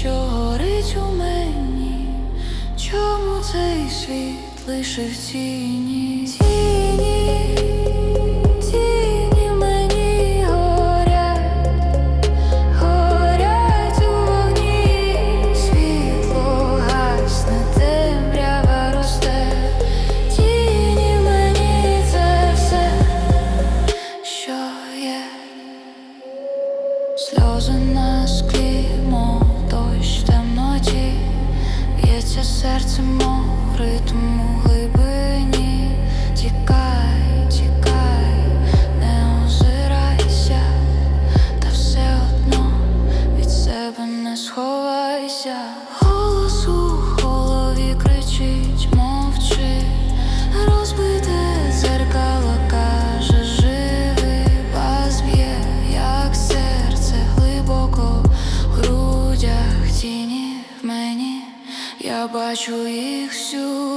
що горить у мені, чому цей світ лише в тіні? Тіні, тіні мені горять, горять у вогні, світло гасне, темрява росте, тіні мені це все, що є, сльози на склі. more дощ в темноті, б'ється серце, мов ритму у я бачу їх всюди.